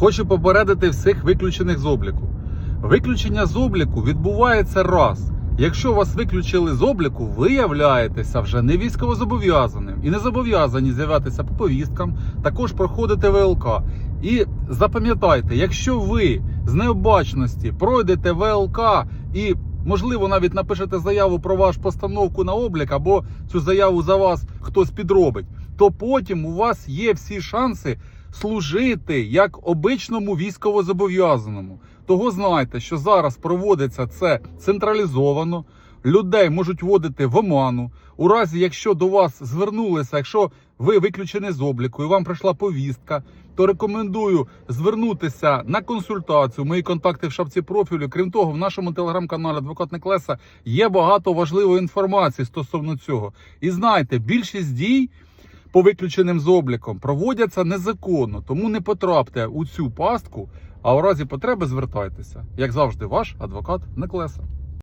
Хочу попередити всіх виключених з обліку. Виключення з обліку відбувається раз. Якщо вас виключили з обліку, ви являєтеся вже не військовозобов'язаним і не зобов'язані з'являтися по повісткам, також проходите ВЛК. І запам'ятайте, якщо ви з необачності пройдете ВЛК і, можливо, навіть напишете заяву про вашу постановку на облік, або цю заяву за вас хтось підробить, то потім у вас є всі шанси служити як обичному військовозобов'язаному. Того знайте, що зараз проводиться це централізовано. Людей можуть вводити в оману. У разі, якщо до вас звернулися, якщо ви виключені з обліку і вам прийшла повістка, то рекомендую звернутися на консультацію. Мої контакти в шапці профілю. Крім того, в нашому телеграм-каналі Адвокат Неклеса є багато важливої інформації стосовно цього. І знайте, більшість дій по виключеним з обліком проводяться незаконно, тому не потрапте у цю пастку. А у разі потреби звертайтеся, як завжди, ваш адвокат Неклеса.